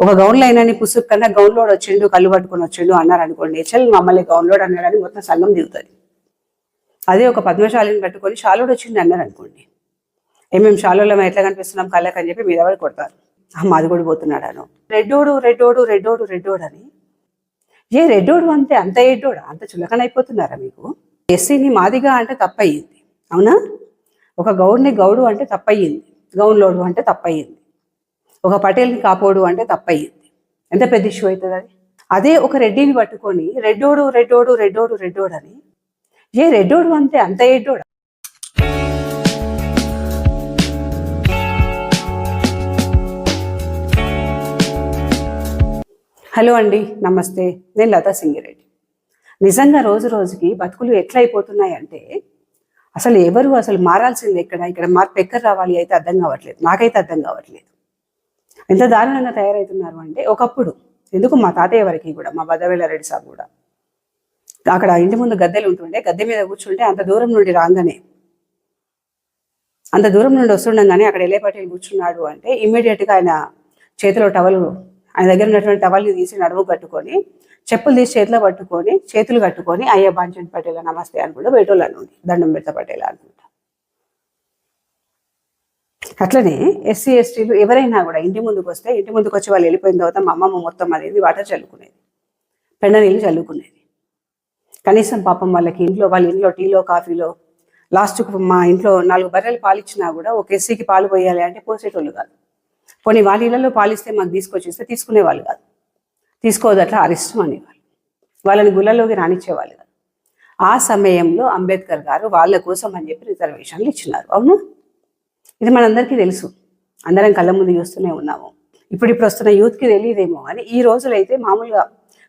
ఒక గౌన్లో అయినా నీ పుసుకు కన్నా గౌన్లోడ్ వచ్చిండు కళ్ళు పట్టుకొని వచ్చిండు అన్నారు అనుకోండి చల్ మమ్మల్ని గౌన్లోడ్ అన్నాడని మొత్తం సంఘం దిగుతుంది. అదే ఒక పద్మశాలిని పట్టుకొని షాలోడ్ వచ్చిండు అన్నారు అనుకోండి ఏమేమి షాలోలో ఎట్లా కనిపిస్తున్నాం కళ్ళకి అని చెప్పి మీద వాడు కొడతారు. ఆ మాది కూడా పోతున్నాడు అను. రెడ్డోడు రెడ్డోడు రెడ్డోడు రెడ్డోడు అని. ఏ రెడ్డోడు అంతే అంత ఎడ్డోడు అంత చులకన అయిపోతున్నారా మీకు? ఎస్సీని మాదిగా అంటే తప్పయ్యింది. అవునా? ఒక గౌడ్ని గౌడు అంటే తప్పయ్యింది. గౌన్లోడు అంటే తప్పయ్యింది. ఒక పటేల్ని కాపోడు అంటే తప్పయ్యింది. ఎంత పెద్ద ఇష్యూ అవుతుంది అది? అదే ఒక రెడ్డిని పట్టుకొని రెడ్డోడు రెడ్డోడు రెడ్డోడు రెడ్డోడు అని. ఏ రెడ్డోడు అంటే అంత ఎడ్డోడు హలో అండి నమస్తే. నేను లతా సింగిరెడ్డి. నిజంగా రోజు రోజుకి బతుకులు ఎట్లయిపోతున్నాయంటే అసలు ఎవరు అసలు మారాల్సింది ఎక్కడ? ఇక్కడ మార్పు ఎక్కడ రావాలి అయితే అర్థం కావట్లేదు. నాకైతే అర్థం కావట్లేదు. ఎంత దారుణంగా తయారవుతున్నారు అంటే ఒకప్పుడు ఎందుకు మా తాతయ్య వారికి కూడా మా బద్దవేళ్ళ రెడ్డి సాబ్ కూడా అక్కడ ఇంటి ముందు గద్దెలు ఉంటుండే గద్దె మీద కూర్చుంటే అంత దూరం నుండి రాగానే అంత దూరం నుండి వస్తుండగానే అక్కడ ఎలే కూర్చున్నాడు అంటే ఇమ్మీడియట్గా ఆయన చేతిలో టవల్ ఆయన దగ్గర ఉన్నటువంటి టవల్ని తీసి నడుము కట్టుకొని చెప్పులు తీసి చేతిలో పట్టుకొని చేతులు కట్టుకొని అయ్యా బాంచన్ పటేల నమస్తే అనుకుంటా బయటోళ్ళు అనుండి దండం పెడతా పటేల అనుకుంటా. అట్లనే ఎస్సీ ఎస్టీలు ఎవరైనా కూడా ఇంటి ముందుకు వస్తే ఇంటి ముందుకు వచ్చి వాళ్ళు వెళ్ళిపోయిన తర్వాత మా అమ్మమ్మ మొత్తం అనేది వాటర్ చల్లుకునేది. పెండ నీళ్ళు చల్లుకునేది. కనీసం పాపం వాళ్ళకి ఇంట్లో వాళ్ళ ఇంట్లో టీలో కాఫీలో లాస్ట్కు మా ఇంట్లో నాలుగు బర్రెలు పాలిచ్చినా కూడా ఒక ఎస్సీకి పాలు పోయాలి అంటే పోసేటోళ్ళు కాదు. కొన్ని వాళ్ళ ఇళ్ళలో పాలిస్తే మాకు తీసుకొచ్చేస్తే తీసుకునేవాళ్ళు కాదు. తీసుకోవద్దు అట్లా అరిష్టం అనేవాళ్ళు. వాళ్ళని గుళ్ళలోకి రానిచ్చేవాళ్ళు కాదు. ఆ సమయంలో అంబేద్కర్ గారు వాళ్ళ కోసం అని చెప్పి రిజర్వేషన్లు ఇచ్చినారు. అవునా? ఇది మనందరికీ తెలుసు. అందరం కళ్ళ ముందు చూస్తూనే ఉన్నాము. ఇప్పుడు ఇప్పుడు వస్తున్న యూత్కి తెలియదేమో అని ఈ రోజులైతే మామూలుగా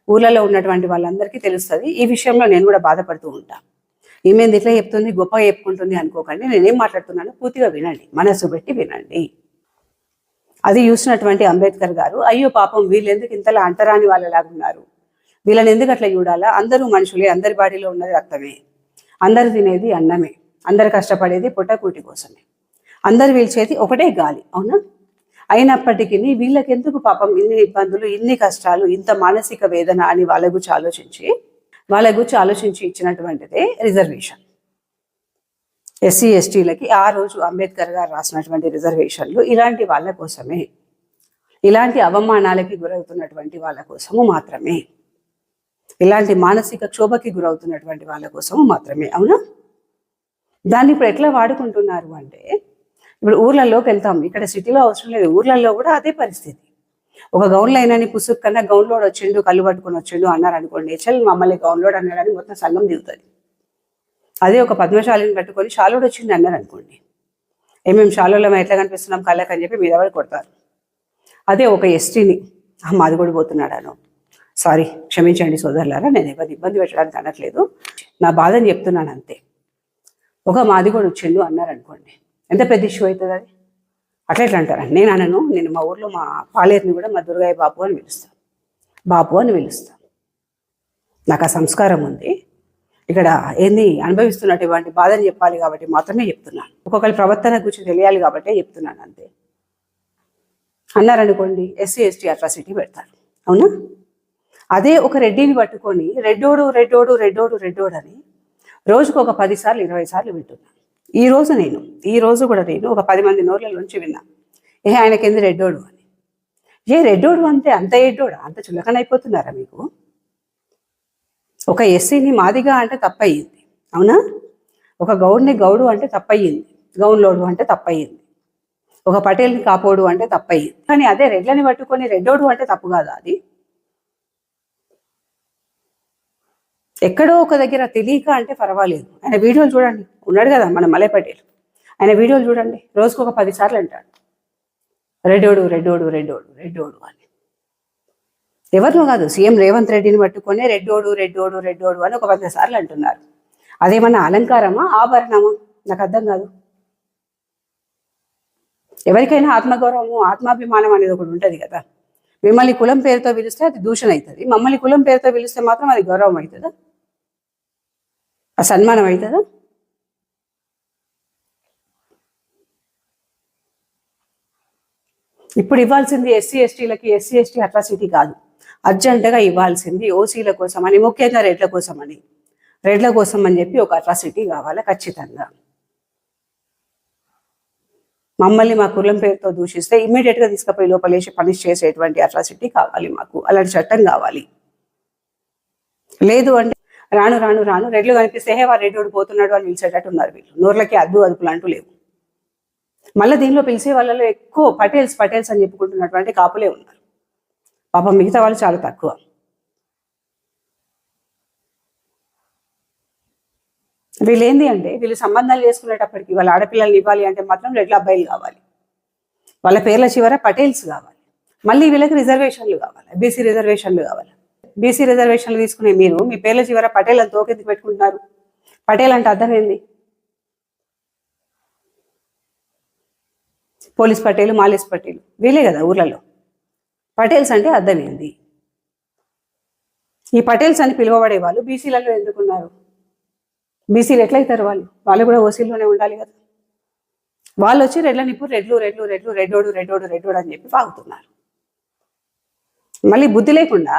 ఊర్లలో ఉన్నటువంటి వాళ్ళందరికీ తెలుస్తుంది. ఈ విషయంలో నేను కూడా బాధపడుతూ ఉంటాను ఈమెంది ఇట్లా చెప్తుంది గొప్పగా చెప్పుకుంటుంది అనుకోకండి. నేనేం మాట్లాడుతున్నానో పూర్తిగా వినండి. మనసు పెట్టి వినండి. అది చూసినటువంటి అంబేద్కర్ గారు అయ్యో పాపం వీళ్ళెందుకు ఇంతలా అంటరాని వాళ్ళలాగా ఉన్నారు? వీళ్ళని ఎందుకు అట్లా చూడాలా? అందరూ మనుషులే అందరి బాడీలో ఉన్నది రక్తమే. అందరు తినేది అన్నమే. అందరు కష్టపడేది పుట్టకూటి కోసమే. అందరు వీల్చేది ఒకటే గాలి అవునా? అయినప్పటికీ వీళ్ళకి ఎందుకు పాపం ఇన్ని ఇబ్బందులు ఇన్ని కష్టాలు ఇంత మానసిక వేదన అని వాళ్ళ గురించి ఆలోచించి వాళ్ళ గురించి ఆలోచించి ఇచ్చినటువంటిదే రిజర్వేషన్. ఎస్సీ ఎస్టీలకి ఆ రోజు అంబేద్కర్ గారు రాసినటువంటి రిజర్వేషన్లు ఇలాంటి వాళ్ళ కోసమే. ఇలాంటి అవమానాలకి గురవుతున్నటువంటి వాళ్ళ కోసము మాత్రమే. ఇలాంటి మానసిక క్షోభకి గురవుతున్నటువంటి వాళ్ళ కోసము మాత్రమే అవునా? దాన్ని ఇప్పుడు ఎట్లా వాడుకుంటున్నారు అంటే ఇప్పుడు ఊర్లలోకి వెళ్తాం. ఇక్కడ సిటీలో అవసరం లేదు. ఊర్లలో కూడా అదే పరిస్థితి. ఒక గౌన్లో అయినని నీ పుసుకు కన్నా గౌన్లోడ్ వచ్చిండు కళ్ళు పట్టుకొని వచ్చిండు అన్నారు అనుకోండి. చల్ మమ్మల్ని గౌన్లోడ్ అన్నాడని మొత్తం సంఘం దిగుతుంది. అదే ఒక పద్మశాలిని పట్టుకొని షాలోడ్ వచ్చింది అన్నారు అనుకోండి. ఏమేమి షాలోలో ఎట్లా కనిపిస్తున్నాం కళ్ళకి అని చెప్పి మీద కొడతారు. అదే ఒక ఎస్టీని మాది కూడా పోతున్నాడు సారీ క్షమించండి సోదరులారా నేను ఎవరిని ఇబ్బంది పెట్టడానికి అనట్లేదు. నా బాధని చెప్తున్నాను అంతే. ఒక మాది కూడా వచ్చిండు అన్నారు అనుకోండి. ఎంత పెద్ద ఇష్యూ అవుతుంది అది? అట్లా ఎట్లా అంటారు? నేను అనను నేను మా ఊర్లో మా పాలేరుని కూడా మా దుర్గాయ బాపు అని పిలుస్తాను. బాపు అని పిలుస్తాను. నాకు ఆ సంస్కారం ఉంది. ఇక్కడ ఏంది? అనుభవిస్తున్నటువంటి బాధని చెప్పాలి కాబట్టి మాత్రమే చెప్తున్నాను. ఒక్కొక్కరి ప్రవర్తన గురించి తెలియాలి కాబట్టి చెప్తున్నాను అంతే. అన్నారనుకోండి ఎస్సీ ఎస్టీ అట్రాసిటీ పెడతారు. అవునా? అదే ఒక రెడ్డిని పట్టుకొని రెడ్డోడు రెడ్డోడు రెడ్డోడు రెడ్డోడు అని రోజుకు ఒక పది సార్లు ఇరవై సార్లు వింటున్నాను. ఈ రోజు నేను ఈ రోజు కూడా నేను ఒక పది మంది నోర్లలోంచి విన్నా. ఏ ఆయనకెంది రెడ్డోడు అని. ఏ రెడ్డోడు అంటే అంత ఎడ్డోడు అంత చులకన అయిపోతున్నారా మీకు? ఒక ఎస్సీని మాదిగా అంటే తప్పయ్యింది. అవునా? ఒక గౌడ్ని గౌడు అంటే తప్పయ్యింది. గౌన్లోడు అంటే తప్పయ్యింది. ఒక పటేల్ని కాపోడు అంటే తప్పయ్యింది. కానీ అదే రెడ్లని పట్టుకొని రెడ్డోడు అంటే తప్పు కాదా అది? ఎక్కడో ఒక దగ్గర తెలియక అంటే పర్వాలేదు. ఆయన వీడియోలు చూడండి. ఉన్నాడు కదా మన మలై పటేల్. ఆయన వీడియోలు చూడండి. రోజుకు ఒక పది సార్లు అంటాడు. రెడ్డోడు రెడ్డోడు రెడ్డోడు రెడ్డోడు అని. ఎవరినో కాదు. సీఎం రేవంత్ రెడ్డిని పట్టుకొని రెడ్డోడు రెడ్డోడు రెడ్డోడు అని ఒక వంద సార్లు అంటున్నారు. అదేమన్నా అలంకారమా? ఆభరణమా? నాకు అర్థం కాదు. ఎవరికైనా ఆత్మగౌరవము ఆత్మాభిమానం అనేది ఒకటి ఉంటుంది కదా. మిమ్మల్ని కులం పేరుతో పిలిస్తే అది దూషణ అవుతుంది మమ్మల్ని కులం పేరుతో పిలిస్తే మాత్రం అది గౌరవం అవుతుందా? ఆ సన్మానం అవుతుందా? ఇప్పుడు ఇవ్వాల్సింది ఎస్సీ ఎస్టీలకి ఎస్సీ ఎస్టీ అట్రాసిటీ కాదు. అర్జెంటుగా ఇవ్వాల్సింది ఓసీల కోసం అని ముఖ్యంగా రెడ్ల కోసం అని రెడ్ల కోసం అని చెప్పి ఒక అట్రాసిటీ కావాలి? ఖచ్చితంగా. మమ్మల్ని మా కులం పేరుతో దూషిస్తే ఇమ్మీడియట్గా తీసుకుపోయి లోపలేసి పనిష్ చేసేటువంటి అట్రాసిటీ కావాలి మాకు. అలాంటి చట్టం కావాలి. లేదు అంటే రాను రాను రాను. రెడ్లు కనిపిస్తే హే వాడు రెడ్డి పోతున్నాడు అని పిలిచేటట్టు ఉన్నారు వీళ్ళు. నోర్లకి అద్దు అదుపులు అంటూ లేవు. మళ్ళీ దీనిలో పిలిచే వాళ్ళలో ఎక్కువ పటేల్స్ పటేల్స్ అని చెప్పుకుంటున్నటువంటి కాపులే ఉన్నారు. పాపం మిగతా వాళ్ళు చాలా తక్కువ. వీళ్ళు ఏంది అంటే వీళ్ళు సంబంధాలు చేసుకునేటప్పటికి వాళ్ళ ఆడపిల్లల్ని ఇవ్వాలి అంటే మాత్రం రెడ్ల అబ్బాయిలు కావాలి. వాళ్ళ పేర్ల చివర పటేల్స్ కావాలి. మళ్ళీ వీళ్ళకి రిజర్వేషన్లు కావాలి. బీసీ రిజర్వేషన్లు కావాలి. బీసీ రిజర్వేషన్లు తీసుకునే మీరు మీ పేర్ల చివర పటేల్ అని తోకెత్తి పెట్టుకుంటున్నారు. పటేల్ అంటే అర్థం ఏంది? పోలీస్ పటేలు మాలేస్ పటేలు వీలే కదా ఊర్లలో. పటేల్స్ అంటే అర్థం ఏంది? ఈ పటేల్స్ అని పిలువబడే వాళ్ళు బీసీలలో ఎందుకున్నారు? బీసీలు ఎట్లయితారు వాళ్ళు? వాళ్ళు కూడా ఓసీలోనే ఉండాలి కదా. వాళ్ళు వచ్చి రెడ్ల నిప్పు రెడ్లు రెడ్లు రెడ్లు రెడ్డోడు రెడ్డోడు రెడ్డోడు అని చెప్పి వాగుతున్నారు. మళ్ళీ బుద్ధి లేకుండా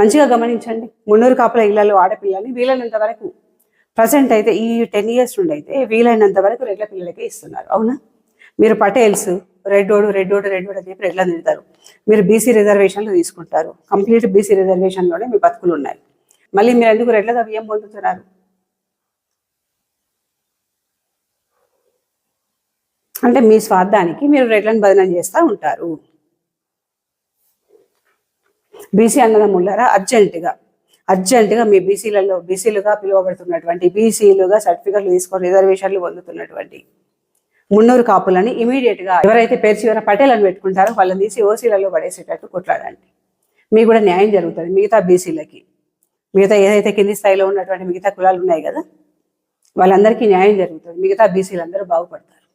మంచిగా గమనించండి. మున్నూరు కాపుల ఇళ్ళలో ఆడపిల్లల్ని వీలైనంత వరకు ప్రజెంట్ అయితే ఈ టెన్ ఇయర్స్ నుండి అయితే వీలైనంత వరకు రెడ్ల పిల్లలకే ఇస్తున్నారు. అవునా? మీరు పటేల్స్ రెడ్డోడు రెడ్డోడు రెడ్డోడు అని చెప్పి రెడ్ల తిడతారు. మీరు బీసీ రిజర్వేషన్లు తీసుకుంటారు. కంప్లీట్ బీసీ రిజర్వేషన్లోనే మీ బతుకులు ఉన్నాయి. మళ్ళీ మీరు ఎందుకు రెడ్ల బియ్యం పొందుతున్నారు? అంటే మీ స్వార్థానికి మీరు రెడ్లను బదనం చేస్తూ ఉంటారు. బీసీ అన్నదమ్ములారా అర్జెంటుగా అర్జెంటుగా మీ బీసీలలో బీసీలుగా పిలువబడుతున్నటువంటి బీసీలుగా సర్టిఫికెట్లు తీసుకొని రిజర్వేషన్లు పొందుతున్నటువంటి మున్నూరు కాపులని ఇమీడియట్గా ఎవరైతే పేరు చివర పటేలను పెట్టుకుంటారో వాళ్ళని తీసి ఓసీలలో పడేసేటట్టు కొట్లాడండి. మీకు కూడా న్యాయం జరుగుతుంది మిగతా బీసీలకి. మిగతా ఏదైతే కింది స్థాయిలో ఉన్నటువంటి మిగతా కులాలు ఉన్నాయి కదా వాళ్ళందరికీ న్యాయం జరుగుతుంది మిగతా బీసీలు అందరూ బాగుపడతారు.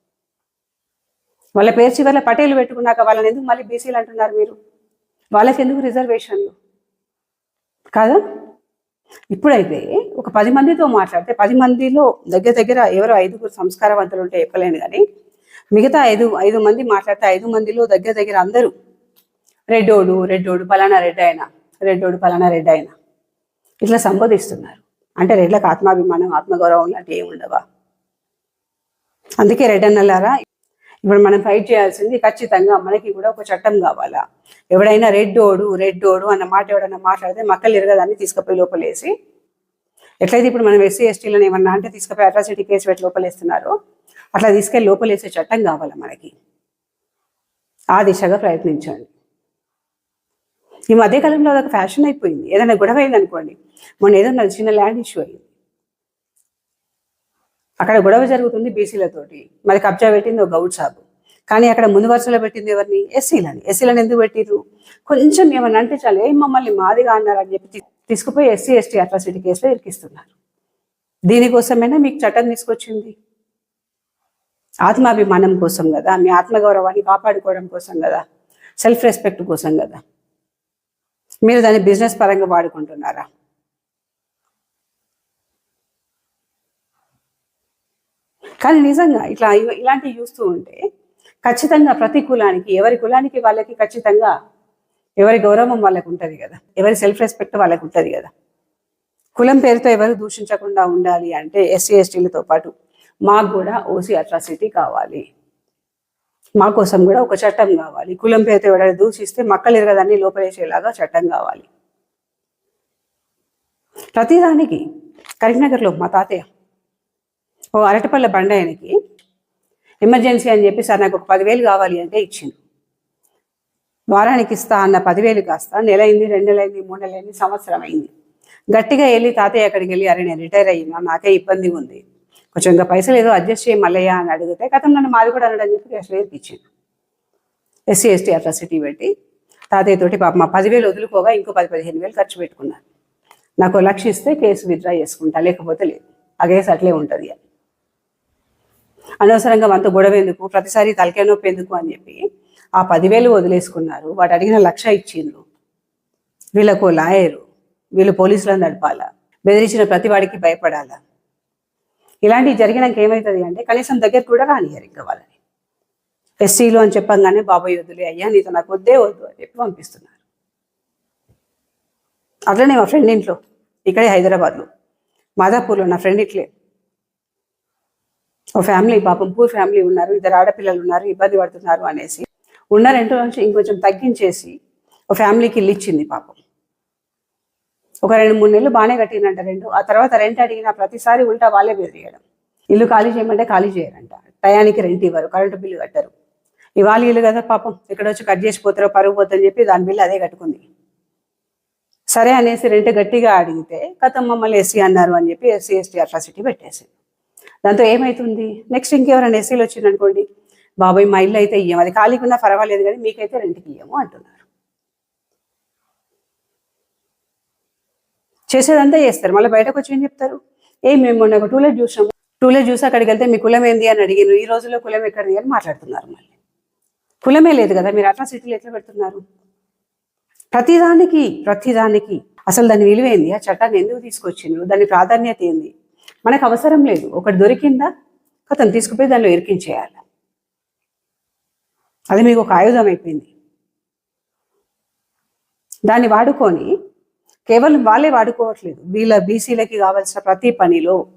వాళ్ళ పేరు చివరిలో పటేలు పెట్టుకున్నాక వాళ్ళని ఎందుకు మళ్ళీ బీసీలు అంటున్నారు మీరు? వాళ్ళకి ఎందుకు రిజర్వేషన్లు? కాదా? ఇప్పుడైతే ఒక పది మందితో మాట్లాడితే పది మందిలో దగ్గర దగ్గర ఎవరో ఐదుగురు సంస్కారవంతులు ఉంటే చెప్పలేను కానీ మిగతా ఐదు ఐదు మంది మాట్లాడితే ఐదు మందిలో దగ్గర దగ్గర అందరూ రెడ్డోడు రెడ్డోడు పలానా రెడ్డి ఆయన రెడ్డోడు పలానా రెడ్డి అయినా ఇట్లా సంబోధిస్తున్నారు. అంటే రెడ్లకు ఆత్మాభిమానం ఆత్మగౌరవం లాంటివి ఏమి ఉండవా? అందుకే రెడ్డన్నలారా ఇప్పుడు మనం ఫైట్ చేయాల్సింది ఖచ్చితంగా మనకి కూడా ఒక చట్టం కావాలా. ఎవడైనా రెడ్డోడు రెడ్డోడు అన్న మాట ఎవడన్నా మాట్లాడితే మక్కలు ఎరగదాన్ని తీసుకుపోయి లోపలేసి ఎట్లయితే ఇప్పుడు మనం ఎస్సీ ఎస్టీలను ఏమన్నా అంటే తీసుకుపోయి అట్రాసిటీ కేసు పెట్టి లోపలేస్తున్నారో అట్లా తీసుకెళ్ళి లోపలేసే చట్టం కావాలా మనకి? ఆ దిశగా ప్రయత్నించండి. ఈ మధ్యకాలంలో అదొక ఫ్యాషన్ అయిపోయింది. ఏదైనా గొడవ అయింది అనుకోండి మొన్న ఏదో చిన్న ల్యాండ్ ఇష్యూ అయింది. అక్కడ గొడవ జరుగుతుంది బీసీలతోటి. మరి కబ్జా పెట్టింది ఒక గౌడ్ సాబు. కానీ అక్కడ ముందు వరుసలో పెట్టింది ఎవరిని? ఎస్సీలని. ఎస్సీలను ఎందుకు పెట్టిర్రు? కొంచెం ఏమన్నా అంటే చాలు ఏం మమ్మల్ని మాదిగా అన్నారు అని చెప్పి తీసుకుపోయి ఎస్సీ ఎస్టీ అట్రాసిటీ కేసులో ఇరికిస్తున్నారు. దీనికోసమైనా మీకు చట్టం తీసుకొచ్చింది? ఆత్మాభిమానం కోసం కదా? మీ ఆత్మగౌరవాన్ని కాపాడుకోవడం కోసం కదా? సెల్ఫ్ రెస్పెక్ట్ కోసం కదా? మీరు దాన్ని బిజినెస్ పరంగా వాడుకుంటున్నారా? కానీ నిజంగా ఇట్లా ఇలాంటివి చూస్తూ ఉంటే ఖచ్చితంగా ప్రతి కులానికి ఎవరి కులానికి వాళ్ళకి ఖచ్చితంగా ఎవరి గౌరవం వాళ్ళకి ఉంటుంది కదా. ఎవరి సెల్ఫ్ రెస్పెక్ట్ వాళ్ళకి ఉంటుంది కదా. కులం పేరుతో ఎవరు దూషించకుండా ఉండాలి అంటే ఎస్సీ ఎస్టీలతో పాటు మాకు కూడా ఓసీ అట్రాసిటీ కావాలి. మా కోసం కూడా ఒక చట్టం కావాలి. కులం పేరుతో ఎవరైనా దూషిస్తే మక్కలు ఎరగదాన్ని లోపలేసేలాగా చట్టం కావాలి. ప్రతిదానికి కరీంనగర్లో మా తాతయ్య ఓ అరటిపళ్ళ బండ ఆయనకి ఎమర్జెన్సీ అని చెప్పి సార్ నాకు ఒక పదివేలు కావాలి అంటే ఇచ్చిండు. వారానికి ఇస్తా అన్న పదివేలు కాస్త నెల అయింది రెండు నెలైంది మూడు నెలైంది సంవత్సరం అయింది. గట్టిగా వెళ్ళి తాతయ్య అక్కడికి వెళ్ళి అరే నేను రిటైర్ అయ్యినా నాకే ఇబ్బంది ఉంది. కొంచెం ఇంకా పైసలు ఏదో అడ్జస్ట్ చేయి మల్లయ్య అని అడిగితే గతం నన్ను మాది కూడా అనడం చెప్పి క్యాష్ వేరుకి ఇచ్చిండు ఎస్సీ ఎస్టీ అట్రాసిటీ పెట్టి తాతయ్య తోటి పాప మా పదివేలు వదులుకోగా ఇంకో పది పదిహేను వేలు ఖర్చు పెట్టుకున్నాను నాకు లక్ష్య ఇస్తే కేసు విత్డ్రా చేసుకుంటా లేకపోతే లేదు. ఆ కేసు అట్లే ఉంటుంది అని అనవసరంగా మనతో గొడవ ఎందుకు? ప్రతిసారి తలకాయ నొప్పి ఎందుకు అని చెప్పి ఆ పదివేలు వదిలేసుకున్నారు. వాడు అడిగిన లక్ష ఇచ్చిండ్రు. వీళ్ళకు లాయరు వీళ్ళు పోలీసులను నడపాలా? బెదిరించిన ప్రతి వాడికి భయపడాలా? ఇలాంటివి జరిగినాక ఏమవుతుంది అంటే కనీసం దగ్గర కూడా రానియరు ఇంకా వాళ్ళని. ఎస్సీలు అని చెప్పంగానే బాబాయ్ వద్దులే అయ్యా నీతో నాకు వద్దే వద్దు అని చెప్పి పంపిస్తున్నారు. అట్లనే మా ఫ్రెండ్ ఇంట్లో ఇక్కడే హైదరాబాద్లో. మాదాపూర్లో నా ఫ్రెండ్ ఇట్లే. ఓ ఫ్యామిలీ పాపం పూర్ ఫ్యామిలీ ఉన్నారు ఇద్దరు ఆడపిల్లలు ఉన్నారు ఇబ్బంది పడుతున్నారు అనేసి ఉన్న రెంట్ నుంచి ఇంకొంచెం తగ్గించేసి ఓ ఫ్యామిలీకి ఇల్లు ఇచ్చింది పాపం. ఒక రెండు మూడు నెలలు బాగానే కట్టిందంట రెండు ఆ తర్వాత రెంట్ అడిగిన ప్రతిసారి ఉల్టా వాళ్ళే బెదిరియడం. ఇల్లు ఖాళీ చేయమంటే ఖాళీ చేయరంట. టయానికి రెంట్ ఇవ్వరు కరెంటు బిల్లు కట్టరు. ఇవాళ ఇల్లు కదా పాపం ఇక్కడ వచ్చి కట్ చేసిపోతారో పరుగు పోతుందని చెప్పి దాని బిల్లు అదే కట్టుకుంది. సరే అనేసి రెంట్ గట్టిగా అడిగితే కథం మమ్మల్ని ఎస్సీ అన్నారు అని చెప్పి ఎస్సీ ఎస్టీ అట్రాసిటీ పెట్టేసింది. దాంతో ఏమవుతుంది నెక్స్ట్ ఇంకెవరైనా ఎస్సీలు వచ్చిందనుకోండి బాబాయ్ మా ఇల్లు అయితే ఇయ్యం అది ఖాళీకున్నా పర్వాలేదు కానీ మీకైతే రెంట్కి ఇయ్యము అంటున్నారు. చేసేదంతా చేస్తారు. మళ్ళీ బయటకు వచ్చి ఏం చెప్తారు? ఏ మేము మొన్న ఒక టూలెట్ చూసాము టూలెట్ చూసి అక్కడికి వెళ్తే మీ కులం ఏంది? అని అడిగారు ఈ రోజుల్లో కులం ఎక్కడిది అని మాట్లాడుతున్నారు మళ్ళీ. కులమే లేదు కదా మీరు అట్లా సిటీలు ఎట్లా పెడుతున్నారు? ప్రతిదానికి ప్రతిదానికి అసలు దాని విలువ ఏంది? ఆ చట్టాన్ని ఎందుకు తీసుకొచ్చిండ్రు? దాని ప్రాధాన్యత ఏంది? మనకు అవసరం లేదు. ఒకటి దొరికిందా? కథను తీసుకుపోయి దానిలో ఇరికించేయాలి. అది మీకు ఒక ఆయుధం అయిపోయింది. దాన్ని వాడుకొని కేవలం వాళ్ళే వాడుకోవట్లేదు. వీళ్ళ బీసీలకి కావాల్సిన ప్రతి పనిలో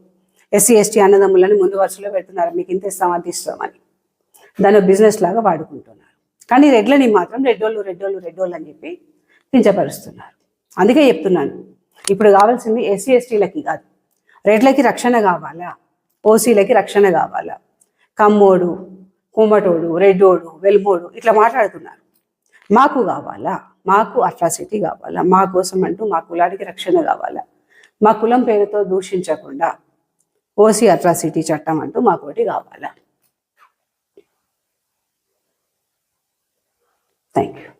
ఎస్సీ ఎస్టీ అన్నదమ్ములని ముందు వరుసలో పెడుతున్నారు. మీకు ఇంత ఇస్తాం ఇస్తామని దాన్ని బిజినెస్ లాగా వాడుకుంటున్నారు. కానీ రెడ్లని మాత్రం రెడ్డోళ్ళు రెడ్డోళ్ళు రెడ్డోళ్ళు అని చెప్పి కించపరుస్తున్నారు. అందుకే చెప్తున్నాను. ఇప్పుడు కావాల్సింది ఎస్సీ ఎస్టీలకి కాదు. రెడ్లకి రక్షణ కావాలా? ఓసీలకి రక్షణ కావాలా? కమ్మోడు కుమ్మటోడు రెడ్డోడు వెల్మోడు ఇట్లా మాట్లాడుతున్నారు. మాకు కావాలా? మాకు అట్రాసిటీ కావాలా? మా కోసం అంటూ మా కులానికి రక్షణ కావాలా? మా కులం పేరుతో దూషించకుండా ఓసీ అట్రాసిటీ చట్టం అంటూ మాకు ఒకటి కావాలా? Thank you